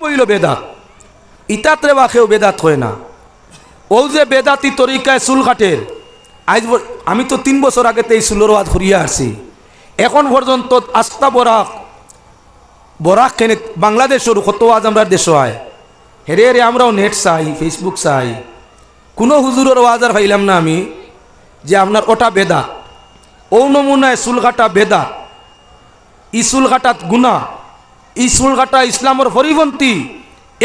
সব হইল বেদাত। ইতাত্রে বাকেও বেদাত হয় না। ও যে বেদাতি তরিকায় চুল কাটের আজ ব- আমি তো তিন বছর আগে এই চুলোর ওয়াজ ঘুরিয়ে আসছি। এখন পর্যন্ত আস্থা বরাক বরাক কেনে বাংলাদেশের কত আজ আমরা দেশ হয়। হেরে হেরে আমরাও নেট চাই ফেসবুক চাই। কোনো হুজুরের ওয়াজ আর পাইলাম না আমি, যে আপনার ওটা বেদা ও নমুনায় চুল কাটা বেদা ই চুলকাটাত গুণা ই চুলকাটা ইসলামের পরিপন্থী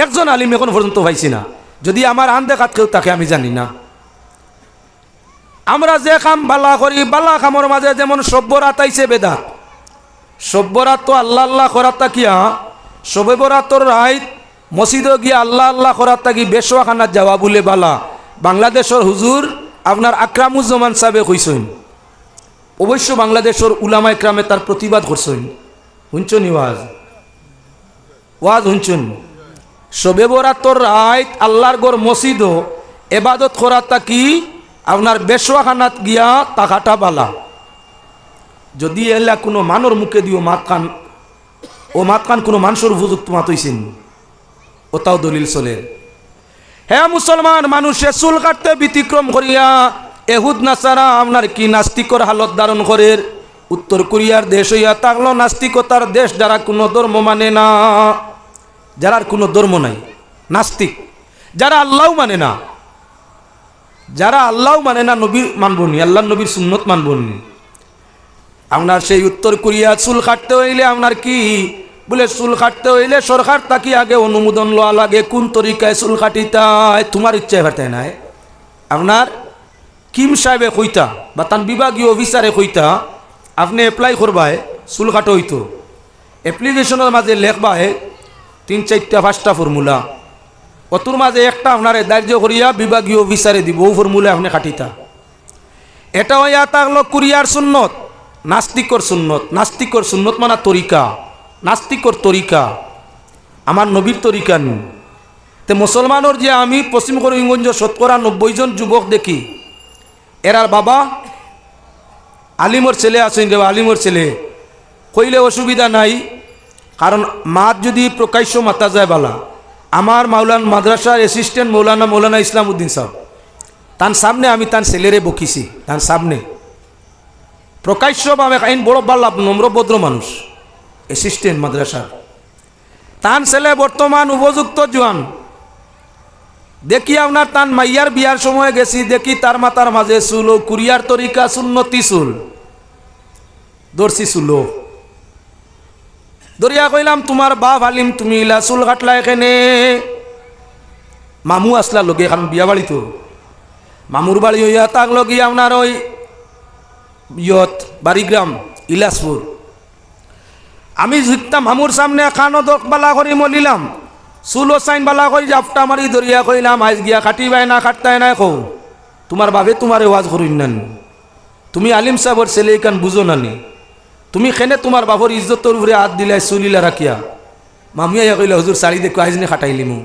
একজন আলিম এখন পর্যন্ত পাইছি না। যদি আমার আন দেখাত কেউ তাকে আমি জানি না। আমরা যে কাম বালা করি, বালা কামর মাঝে যেমন সভ্যরাত আইছে বেদা সভ্যরাত তো আল্লাহ আল্লাহ করাত কিয়া সবে বরাতর রাইত মসজিদ গিয়া আল্লাহ আল্লাহ করাত থাকি বেশোয়াখানাত যাওয়া বলে বালা। বাংলাদেশের হুজুর আপনার আকরামুজ্জামান সাহেবে কইসইন অবশ্য বাংলাদেশের উলামা ইকরামে তার প্রতিবাদ করছেন শুনছনি ওয়াজ ওয়াজ শুনছুন সবে বরাতর রাইত আল্লাহর গড় মসজিদ এবাদত করা তাকি আপনার বেশোয়াখানাত গিয়া তাকাটা বালা। যদি এলা কোনো মানর মুখে দিও মাত খান ও মাত খান কোনো মানুষের উপযুক্ত মাত হইছেন ওটাও দলিল চলে। হে মুসলমান মানুষে, চুল কাটতে ব্যতিক্রম করিয়া এহুদ নাসারা আপনার কি নাস্তিকর হালত ধারণ করে? উত্তর কোরিয়ার দেশ হইয়া থাকল নাস্তিকতার দেশ যারা কোনো ধর্ম মানে না। যারার কোনো ধর্ম নাই, নাস্তিক। যারা আল্লাহ মানে না, যারা আল্লাহ মানে না, নবী মানবনি আল্লাহ নবীর সুন্নত মানবনি আপনার সেই উত্তর কোরিয়া, চুল কাটতে হইলে আপনার কি? বলে, চুল কাটতে হইলে সরকার তাকে আগে অনুমোদন লওয়া লাগে, কোন তরিকায় চুল কাটিতায় তোমার ইচ্ছায় ভাটায় নাই। আপনার কিম সাহেবে কইতা, বা তার বিভাগীয় অফিসারে কইতা, আপনি এপ্লাই করবায়, চুল কাটো হইতো। এপ্লিকেশনের মাঝে লেখবায় তিন চারটা, পাঁচটা ফর্মুলা অতুর মাঝে একটা আপনার দার্য করিয়া বিভাগীয় অফিসারে দিব, ও ফর্মুলা আপনি কাটিতা এটা হইয়া থাকল কুরিয়ার সুন্নত, নাস্তিকর সুন্নত। নাস্তিকর সুন্নত মানে তরিকা, নাস্তিকর তরিকা। আমার নবীর তরিকা নি। তে মুসলমানের যে আমি পশ্চিম করিমগঞ্জ শতকরা নব্বই জন যুবক দেখি, এরার বাবা আলিমর ছেলে আছেন রে, আলিমর ছেলে। কইলে অসুবিধা নাই কারণ মাত যদি প্রকাশ্য মাতা যায় বালা। আমার মাওলান মাদ্রাসার অ্যাসিস্ট্যান্ট মৌলানা মৌলানা ইসলাম উদ্দিন সাহেব তার সামনে আমি তার ছেলেরে বকিছি তার সামনে। প্রকাশ্যভাবে আইন বড় বাল্লা, নম্র ভদ্র মানুষ অ্যাসিস্ট্যান্ট মাদ্রাসার। তান ছেলে বর্তমান উপযুক্ত জোয়ান। দেখি আপনার তান মাইয়ার বিয়ার সময় গেছি, দেখি তার মাতার মাঝে চুল ও কুরিয়ার তরিকা, সুন্নতি চুল। দর্শি চুলো। দরিয়া কইলাম, তোমার বাপ আলিম, তুমি ইলা চুল কাটলা এখানে? মামু আসলা লগে কারণ বিয়া বাড়ি তো মামুর বাড়ি হইয়া তাক লগি আপনার ওই ইয়ত বাড়িগ্রাম, ইলাসপুর। আমি জিততাম মামুর সামনে খানো দক বালা করি মলিলাম। চুলো চাইন বালা করি, জাপটা মারি দরিয়া কইলাম আজ গিয়া খাটিবাই না খাটতাই নাই কৌ তোমার বাবে তোমার ওয়াজ করিন নানি। তুমি আলিম সাহেবর ছেলে, এখান বুঝো নানি তুমি খেনে তোমার বাবর ইজ্জতর উপরে হাত দিলে চলিলা রাখিয়া মামিয়া কইলে হুজুর শাড়ি দেখো আইজনে খাটাইলি মু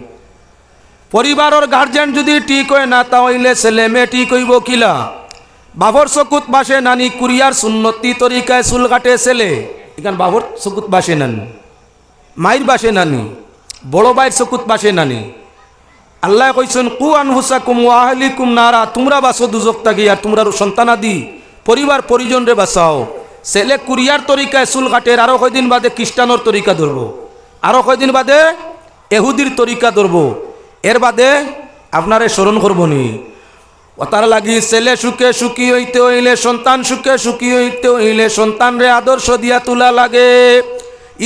পরিবারের গার্জেন যদি ঠিক হয় না তাহলে ছেলে মেয়ে ঠিক হইব কিলা? বাবর চকুত বাসে নানি কুরিয়ার সুন্নতি তরিকায় চুল কাটে ছেলে। এখান বাবর চকুত বাসে নানি মায়ের বাসে নানি, বড় ভাইয়ের চকুত বাসে নানি। আল্লাহ কইছেন কু আন আনহুসা কুম ওয়াহলি কুম নারা তোমরা বাসো দুজক থাকি আর তোমরা সন্তানাদি পরিবার পরিজন রে বাঁচাও ছেলে কুরিয়ার তরিকায় চুল কাটের আরও কয়দিন বাদে খ্রিস্টানোর তরিকা ধরবো। আরও কয়দিন বাদে এহুদির তরিকা ধরবো। এর বাদে আপনারে স্মরণ করব নি। তার লাগি ছেলে সুখে সুখী হইতে হইলে, সন্তান সুখে সুখী হইতে হইলে, সন্তানরে আদর্শ দিয়া তোলা লাগে।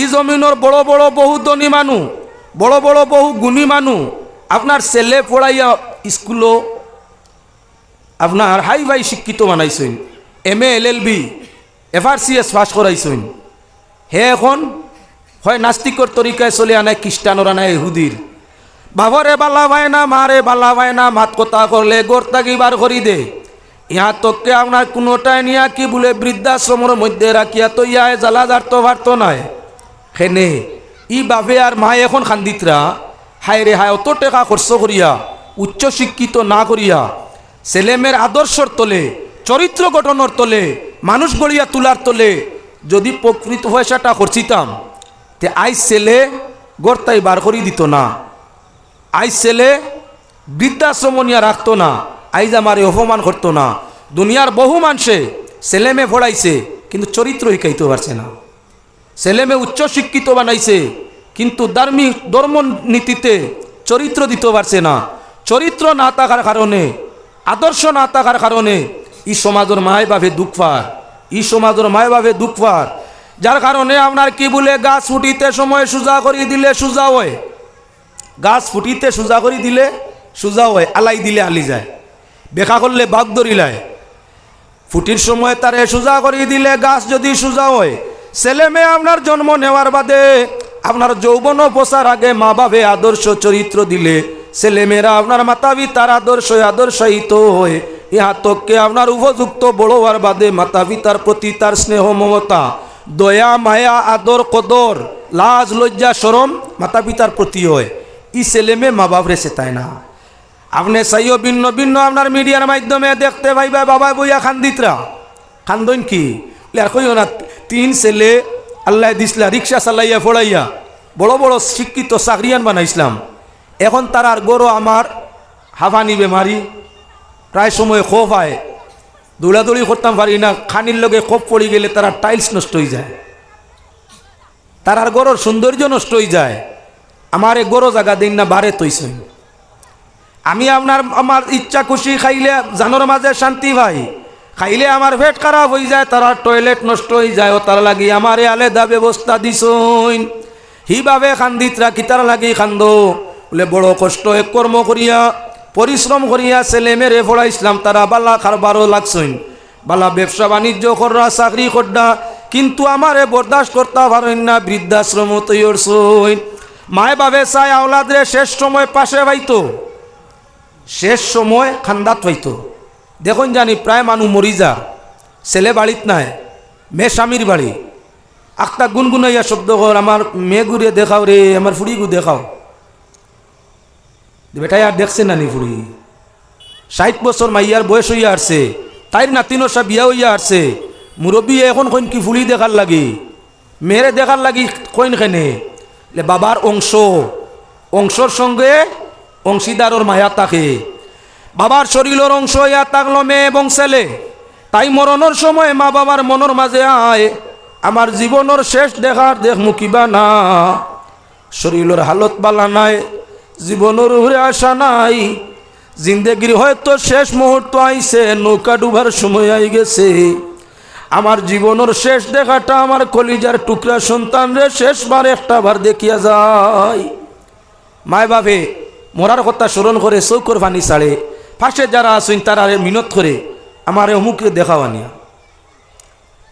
ই জমিনের বড় বড় বহু ধনী মানু, বড় বড় বহু গুণী মানু, আপনার ছেলে পড়াইয়া স্কুলও আপনার হাই ভাই শিক্ষিত বানাইছেন। M A, L L B F R C S pass করাইছেন হে এখন হয় নাস্তিকর তরিকায় চলে আনায় খ্রিস্টানর আনায় হুদির বাবরে বালা ভাই না মারে বালা ভাই না, মাত কথা করলে গোরতা বার করি দে। ইহা তোকে আপনার কোনোটাই নিয়া কি বলে বৃদ্ধাশ্রমের মধ্যে রাখিয়া তো ইয়া জ্বালা জারতো ভারতো নাই। সেনে ই বাবে আর মায় এখন খান্দিতরা। হায় রে হায়, অত টাকা খরচ করিয়া উচ্চ শিক্ষিত না করিয়া, ছেলেমেয়ের আদর্শর তলে, চরিত্র গঠনের তলে মানুষ গড়িয়া তোলার তলে যদি প্রকৃত পয়সাটা খরচিতাম তে আই ছেলে গড়তাই বার করি দিত না। আই ছেলে বৃদ্ধাশ্রম নিয়ে রাখতো না আইজ আমারে অপমান করতো না। দুনিয়ার বহু মানুষে ছেলে মেয়ে পড়াইছে কিন্তু চরিত্র শিখাইতে পারছে না। ছেলে মেয়ে উচ্চ শিক্ষিত বানাইছে, কিন্তু ধার্মিক ধর্ম নীতিতে চরিত্র দিতে পারছে না। চরিত্র না থাকার কারণে, আদর্শ না থাকার কারণে ই সমাজের মায় বাভে দুঃখ পার ই সমাজের মায় বাভে দুঃখ পার যার কারণে আপনার কি বলে, গাছ ফুটিতে সময় সোজা করে দিলে সোজা হয়। গাছ ফুটিতে সোজা করে দিলে সোজা হয়, আলাই দিলে আলি যায়। বেকা করলে বাঘ দরিলায় ফুটির সময় তারে সোজা করে দিলে গাছ যদি সোজা হয়। ছেলে মেয়ে আপনার জন্ম নেওয়ার বাদে আপনার যৌবন পোষার আগে মা বাবে আদর্শ চরিত্র দিলে। ছেলে মেয়েরা আপনার মাতা পিতার আদর্শ আদর্শায়িত হয়ে। ইহা তোকে আপনার উপযুক্ত বড় বাদে মাতা পিতার প্রতি তার স্নেহ, মমতা, দয়া, মায়া, আদর, কদর, লাজ, লজ্জা সরম মাতা পিতার প্রতি হয়। ই ছেলে মেয়ে মা বাপ রেসে তাই না। আপনি চাইও ভিন্ন ভিন্ন আপনার মিডিয়ার মাধ্যমে দেখতে পাইবা বাবা বইয়া খান্দিতরা। খান্দন কি? আর কইও না, তিন ছেলে আল্লাহ দিসলা, রিক্সা চালাইয়া, ফোড়াইয়া, বড় বড় শিক্ষিত চাকরিয়ান বানাইছিলাম এখন তার আর গরো আমার হাফানি বেমারি। প্রায় সময় খোফ হয়। দৌড়াদৌড়ি করতাম পারি না, খানির লগে খোপ পড়ে গেলে তারা টাইলস নষ্ট হয়ে যায়। তার আর গরোর সৌন্দর্য নষ্ট হয়ে যায়। আমার এ গরো জায়গা দিন না, বারে তৈছই আমি আপনার, আমার ইচ্ছা খুশি খাইলে জানোর মাঝে শান্তি ভাই। খাইলে আমার পেট খারাপ হয়ে যায়, তারা টয়লেট নষ্ট হয়ে যায়, ও তার লাগি আমার আলাদা ব্যবস্থা দিছইন। হিভাবে খান্দিতরা কিতার লাগি খান্দ? বলে বড় কষ্ট এক কর্ম করিয়া পরিশ্রম করিয়া ছেলে মেরে পড়াইছিলাম তারা বালা খারবারও লাগছইন বালা ব্যবসা বাণিজ্য কররা, চাকরি করডা কিন্তু আমারে বরদাস্ত করতে পারেন না, বৃদ্ধাশ্রম তৈর সইন মায় বাবে চাই আওলাদরে শেষ সময় পাশে পাইতো শেষ সময় খান্দাত পাইতো দেখুন জানি প্রায় মানুষ মরি যা। ছেলে বাড়িত নাই, মেয়ে স্বামীর বাড়ি। আখটা গুনগুনাইয়া শব্দ কর, আমার মেয়ে ঘুরে দেখাও রে, আমার ফুড়ি গু দেখাও। বেটাই আর দেখছে নানি ফুড়ি ষাট বছর মাইয়ার বয়স হইয়া আসছে, তাইর নাতিনোর সব বিয়া হইয়া আসছে। মুরব্বী এখন কইন কি ফুলি দেখার লাগি? মেয়েরে দেখার লাগি কইন খেনে বাবার অংশ, অংশর সঙ্গে অংশীদারর মায়া থাকে বাবার শরীরের অংশ ইয়া থাকল মেয়ে এবং ছেলে। তাই মরণের সময় মা বাবার মনের মাঝে আয়, আমার জীবনের শেষ দেখার দেখ মুখিবা না। শরীরের হালত বালা নাই জীবনের উপরে আশা নাই। জিন্দেগির হয়তো শেষ মুহূর্ত আইছে, নৌকা ডুবার সময় আই গেছে। আমার জীবনের শেষ দেখাটা আমার কলিজার টুকরা সন্তান রে, শেষবার একটা বার দেখিয়া যায়। মায় বাপে, মরার কথা স্মরণ করে চৌকর পানি ছাড়ে ফাঁসে যারা আসুন তারা মিনত করে, আমার অমুকে দেখাও আনিয়া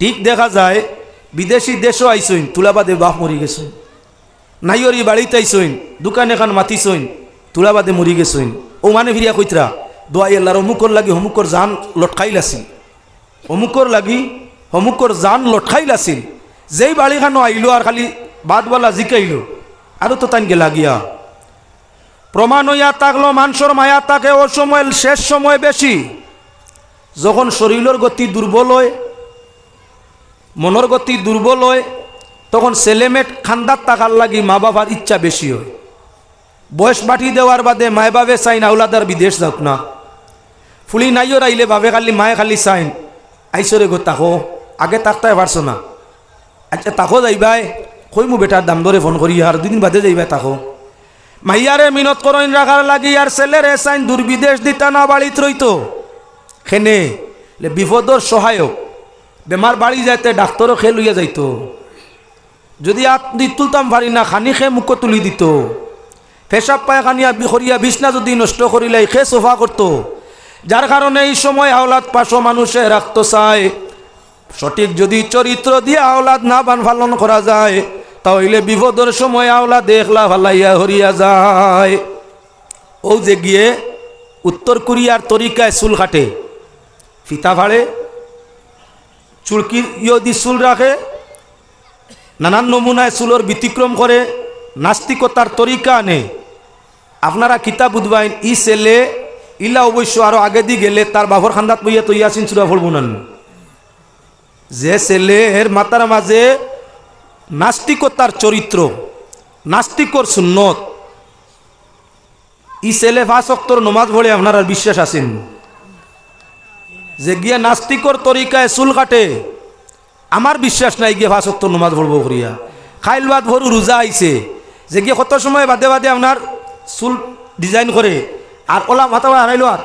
ঠিক দেখা যায়, বিদেশি দেশও আইসইন তুলাবাদে বাপ মরি গেছইন নাইয়রি বাড়িতে আইসইন দোকান এখন মাতি মাতিছইন তুলাবাদে মরি গেছইন ও মানে ফিরিয়া কইতরা, দোয়াই আল্লাহর অমুকর লাগি অমুকর জান লটকাইল আছিল। অমুকর লাগি অমুকর জান লটকাইল আছিল। যেই বাড়িখানো আইলো আর খালি বাদওয়ালা জিকাইল আৰু তো তাইন গেলা গিয়া প্রমাণ হইয়া থাকল মানুষের মায়া থাকে ও সময় শেষ সময় বেশি। যখন শরীরের গতি দুর্বল হয়, মনের গতি দুর্বল হয় তখন ছেলেমেট খান্দার টাকার লাগি মা বাবার ইচ্ছা বেশি হয়। বয়স বাটি দেওয়ার বাদে মায় বাবে চাইন আউলাদার বিদেশ যাওক না। ফুলি নাইও আইলে বাবে খালি, মায়ে খালি চাইন। আইসরে গো তাকো, আগে তাকতাই পারছ না। আচ্ছা তাকো যাইবাই, কই মু বেটার দাম ধরে ফোন করি আর দুদিন বাদে যাইবাই তাকো। মাইয়ারে মিনত করইন রাখার লাগি আর ছেলেরে চাইন দুর্বিদেশ দিতা না বাড়িত রইতো খেনে বিপদর সহায়ক বেমার বাড়ি যাইতে ডাক্তারও খে লইয়া যাইতো। যদি আপনি তুলতাম পারি না খানি খে মুখ তুলি দিত। পেশাব পায়খানিয়া বিখরিয়া বিছনা যদি নষ্ট করিলে খে সোফা করতো যার কারণে এই সময় আওলাদ পাশো মানুষে রাখতো চায়। সঠিক যদি চরিত্র দিয়ে আওলাদ না বান পালন করা যায়, তাহলে বিপদের সময় আওলাদ দেখলা ভালাইয়া হরিয়া যায়। ও যে গিয়ে উত্তর কোরিয়ার তরিকায় চুল কাটে। ফিতা ভাড়ে চুলকির ইয় দি চুল রাখে নানান নমুনায় চুলোর ব্যতিক্রম করে নাস্তিকতার তরিকা আনে। আপনারা কিতাব বুধবাইন ই ছেলে ইলা অবশ্য আরও আগে দি গেলে তার বাবর খান্দাত বইয়া তো ইয়াসিন চূড়া না যে ছেলের মাতার মাঝে নাস্তিকতার চরিত্র নাস্তিকর সুন্নত, ই ছেলে ফাঁসক্তর নমাজ ভরে আপনার বিশ্বাস আছেন যে গিয়ে নাস্তিকর তরিকায় চুল কাটে আমার বিশ্বাস নাই গিয়ে ফাঁসক্তর নমাজ ভরবো করিয়া খাইল বাদ ভরু রোজা আইছে যে গিয়ে কত সময় বাদে বাদে আপনার চুল ডিজাইন করে আর ওলা মাথা হারাইলো আর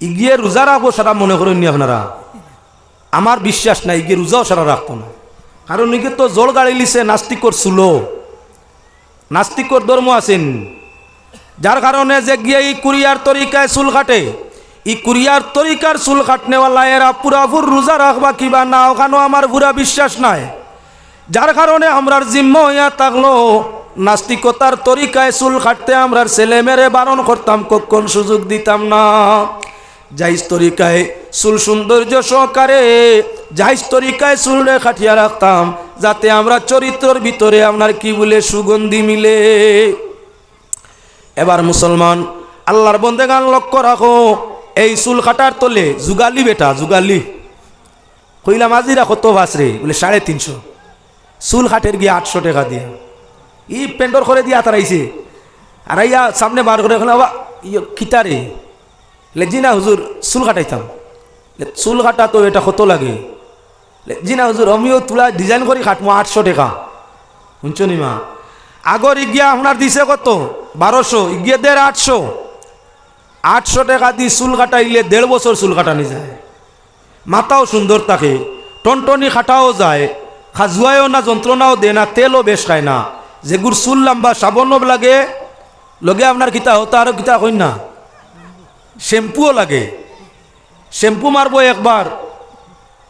ইগিয়ে রোজা রাখব সারা মনে করেননি আপনারা আমার বিশ্বাস নাই ইগিয়ে রোজাও সারা রাখব না। কারণ ইগে তো জোর গাড়ি লিছে নাস্তিকর সুলো নাস্তিকর ধর্ম আছেন। যার কারণে যে গিয়ে এই কুরিয়ার তরিকায় চুল কাটে। ই কুরিয়ার তরিকার চুল কাটনেওয়ালা এরা পুরাপুর রোজা রাখবা কিবা না, ওখানেও আমার পুরা বিশ্বাস নাই। যার কারণে আমরার জিম্ম হইয়া থাকল, নাস্তিকতার তরিকায় চুল কাটতে আমরার ছেলে মেরে বারণ করতাম, কখন সুযোগ দিতাম না। যাইস তরিকায় চুল সৌন্দর্য সহকারে যাইস তরিকায় চুলরে খাটিয়া রাখতাম, যাতে আমরা চরিত্রর ভিতরে আপনার কি বলে সুগন্ধি মিলে। এবার মুসলমান, আল্লাহর বন্দেগান লক্ষ্য রাখো এই চুল কাটার তলে যুগালি বেটা, যুগালি। কইলাম আজিরা কত বাস রে বলে, সাড়ে তিনশো। চুল কাটের গিয়ে আটশো টাকা দিয়া। ই পেন্টর করে দিয়া তারাইছে। আর ইয়া সামনে বার করে এখন আবার ইয়ে খিতারে লে জি না হুজুর, চুল কাটাইতাম। চুল কাটা তো এটা কত লাগে? জি না হুজুর আমিও তুলা ডিজাইন করে কাটবো আটশো টাকা। শুনছো নি মা? আগর ইগিয়া, আপনার দিছে কত? বারোশো, ইগিয়ে দেড় আটশো। আটশো টাকা দিয়ে চুল কাটাইলে দেড় বছর চুল কাটানি যায়। মাথাও সুন্দর থাকে, টনটনি খাটাও যায়, খাজুয়ায়ও না, যন্ত্রণাও দে না, তেলও বেশ খায় না। যেগুর চুল লাম্বা সাবনও লাগে। লগে আপনার কিতা হতো আরও কিতা কই না? শ্যাম্পুও লাগে। শ্যাম্পু মারবো একবার।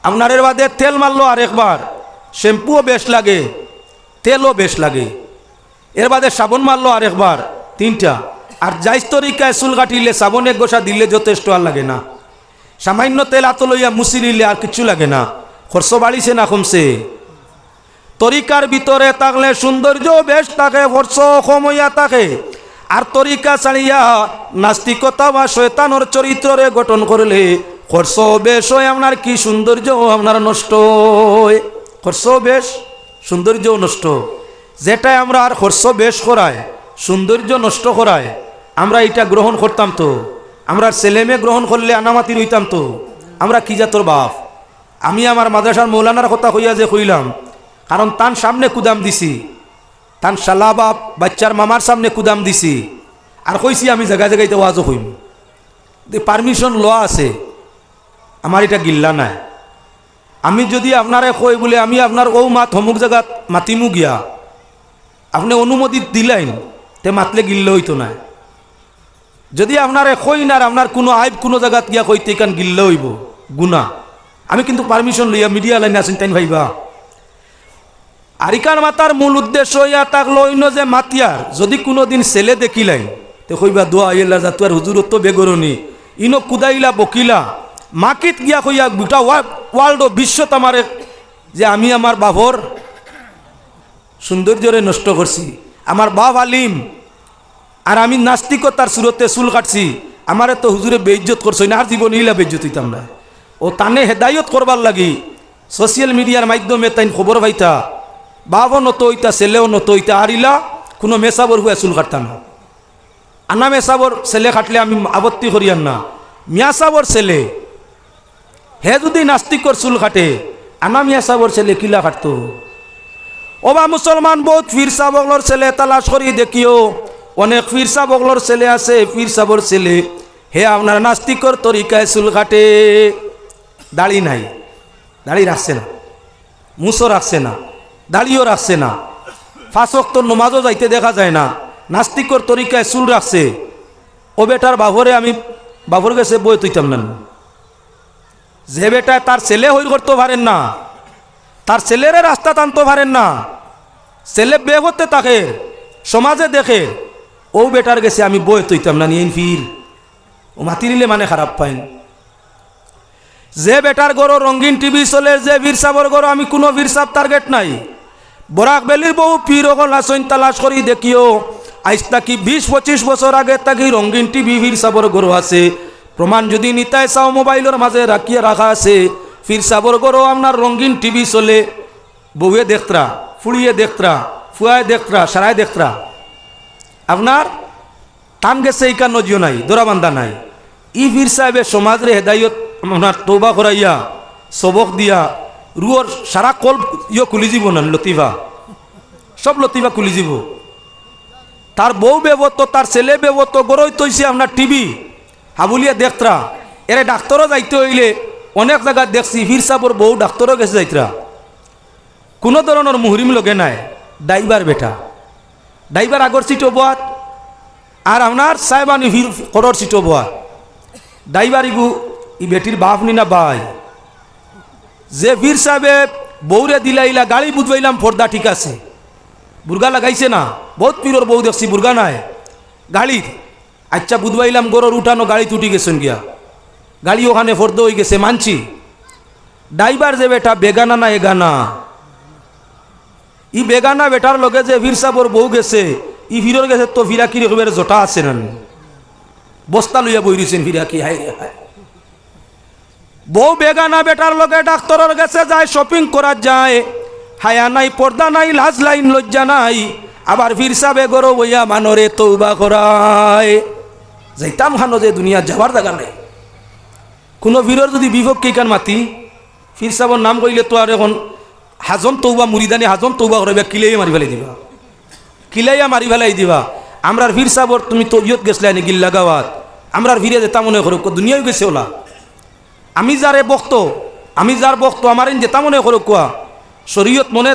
আপনার এর বাদে তেল মারলো আর একবার। শ্যাম্পুও বেশ লাগে, তেলও বেশ লাগে। এর বাদে সাবন মারলো আর একবার, তিনটা। আর যাইস তরিকায় চুল কাটিলে সাবন গোসা দিলে যথেষ্ট আর লাগে না। সামান্য তেল আত লইয়া মুছি নিলে আর কিছু লাগে না। খরচ বাড়িছে না কমছে। তরিকার ভিতরে থাকলে সৌন্দর্য বেশ থাকে, খরচ কম হইয়া থাকে। আর তরিকা ছাড়িয়া নাস্তিকতা বা শয়তানোর চরিত্রে গঠন করলে খরচ বেশ হয়, আপনার কি সৌন্দর্য? আপনার নষ্ট খরচ বেশ, সৌন্দর্য নষ্ট। যেটাই আমরা আর খরচ বেশ করায়, সৌন্দর্য নষ্ট করায়। আমরা এটা গ্রহণ করতাম তো। আমরা ছেলে গ্রহণ করলে আনামাতি রইতাম তো। আমরা কি জাতর বাপ? আমি আমার মাদ্রাসার মৌলানার কথা কইয়া যে কইলাম, কারণ তান সামনে কুদাম দিছি। তান শালা বাপ বাচ্চার মামার সামনে কুদাম দিছি। আর কইছি আমি জায়গা জায়গাইতে ওয়াজও কইম। পারমিশন লওয়া আছে। আমার এটা গিল্লা নাই। আমি যদি আপনারে কই বলে আমি আপনার ও মাত অমুক জায়গাত মাতিমু গিয়া, আপনি অনুমতি দিলেন তে মাতলে গিল্লে হইতো না যদি আপনারে কই না আপনার কোনো আইব কোনো জায়গাত গিয়া কইতে এখান গিল্লে হইব গুণা আমি কিন্তু পারমিশন লইয়া মিডিয়া লাইনে আছেন তাই ভাইবা। আরিকার মাতার মূল উদ্দেশ্য ইয়া থাকল অন্য যে মাতিয়ার, যদি কোনো দিন ছেলে দেখিলাই তে কইবা, দোয়া ইল্লা যা তুয়ার হুজুরত্ব বেগরনি, ইনো কুদাইলা, বকিলা, মাকিত গিয়া কইয়া গোটা ওয়ার্ল্ড বিশ্বত আমারে যে আমি আমার বাবর সৌন্দর্যরে নষ্ট করছি, আমার বাপ আলিম আর আমি নাস্তিকতার সুরতে চুল কাটছি। আমারে তো হুজুরে বেইজ্জত করছ, না আর জীবন ইলা বেইজ্জত হইতাম না। ও তানে হেদায়ত করবার লাগি। সোশ্যাল মিডিয়ার মাধ্যমে তাই খবর পাইতা। বাবও নত হইতা, ছেলেও নত হইতা, আর ইলা কোনো মেসাবর হুয়া চুল কাটতাম না। আনা মেসাবর ছেলে কাটলে আমি আপত্তি করিয়ান না। মিয়া সাবর ছেলে, হে যদি নাস্তিকর চুল কাটে, আনা মিয়া সাবর ছেলে কিলা কাটতো? ওবা মুসলমান বহুত ফির সাবগলর ছেলে তালাশ করি দেখিও অনেক ফির সাবগলর ছেলে আছে ফির সাবর ছেলে। হে আপনার নাস্তিকর তরিকায় চুল কাটে দাড়ি নাই। দাড়ি রাখছে না। মুসো রাখছে না। দাড়িও রাখছে না। ফাঁসক তো নমাজও যাইতে দেখা যায় না। নাস্তিকর তরিকায় চুল রাখছে। ও বেটার বাবরে আমি, বাবর গেছে বই তুইতাম না। যে বেটায় তার ছেলে হই করতে পারেন না। তার ছেলেরে রাস্তা টানতে পারেন না। ছেলে বে হতে তাকে, সমাজে দেখে। ও বেটার গেছে, আমি বই তুইতাম না নিয়ে ফির। ও মাতি নিলে মানে খারাপ পাইন। যে বেটার গরো রঙিন টিভি চলে, যে বীরসাবর গরো, আমি কোনো বীরসাব টার্গেট নাই। বরাক বেলির বহু পীর হল আসইন তালাশ করি দেখিও আইস তাকি বিশ পঁচিশ বছর আগে তাকি রঙিন টিভি বীরসাবর গরো আছে। প্রমাণ যদি নিতাই চাও মোবাইলের মাঝে রাখিয়ে রাখা আছে। ফির সাবর গরো আপনার রঙিন টিভি চলে। বউয়ে দেখতরা ফুড়িয়ে দেখতরা ফুয়ায় দেখতরা সারায় দেখতরা আপনার টান গেছে এই কার নজিও নাই দোরাবান্ধা নাই। ই ফির সাহেবের সমাজরে হেদায়ত আপনার তৌবা করাইয়া, সবক দিয়া, রুয়র সারা কল ইয়ে খুলি যাব না, লতিফা। সব লতিফা খুলি যাব তার বউ বেবত তার ছেলে বেবত গরই তৈছে আপনার টিভি। হাবুলিয়া দেখতরা। এরে ডাক্তারও যাইতে হইলে অনেক জায়গায় দেখছি ফির সাহেবর বউ ডাক্তারও গেছে যাইতরা। কোনো ধরনের মুহরিম লগে নাই ড্রাইভার বেটা। ড্রাইভার আগর সিটও বাদ আর আপনার সাহেবানি ভির করর সিটও বাদ ড্রাইভার ইগু, ই বেটির বাপ নি না বাই। যে বীর সাহেবে বৌরে দিলাইলা, গাড়ি বুঝবাইলাম ফর্দা ঠিক আছে। বুর্গা লাগাইছে না, বহুত পীরর বউ দেখছি, বুর্গা নাই। গাড়ি আচ্ছা বুধবাইলাম গরর উঠানো গাড়ি তুটি গেছেন গিয়া। গাড়ি ওখানে ফর্দ হয়ে গেছে, মানছি। ড্রাইভার যে বেটা, বেগানা না এগানা। ই বেগানা বেটার লগে যে ভীর সাবর বউ গেছে, ই ভিড়র গেছে তো ভিরা কি রকমের জটা আছে না বস্তা লইয়া বই রয়েছেন ভিরা কি হাই। বউ বেগানা বেটার লগে ডাক্তারের কাছে যায় শপিং করা যায়। হায়া নাই পর্দা নাই, লাজ লাইন লজ্জা নাই। আবার ফির সাবে গরো বইয়া মানরে তৌবা করায় যাইতাম খানো যে দুনিয়া যাবার জায়গা নাই। কোনো বীরর যদি বিভক্তি কান মাতি ফির সাবর নাম কইলে তো আর এখন হাজন তৌবা মুড়িদানি হাজন তৌবা করবে, কিলাইয়া মারি ফেলাই দিবা। কিলাইয়া মারি ফেলাই দিবা। আমরার ভিড় সাবর তুমি তো ইয়ত গেছিল গিল্লা গাওয়াত আমরার ভিড়ে যেতাম মনে করো দুনিয়াও গেছে ওলা। আমি যারে বক্ত, আমি যার বক্ত আমার যেতা মনে করো কোয়া শরীয়ত মনে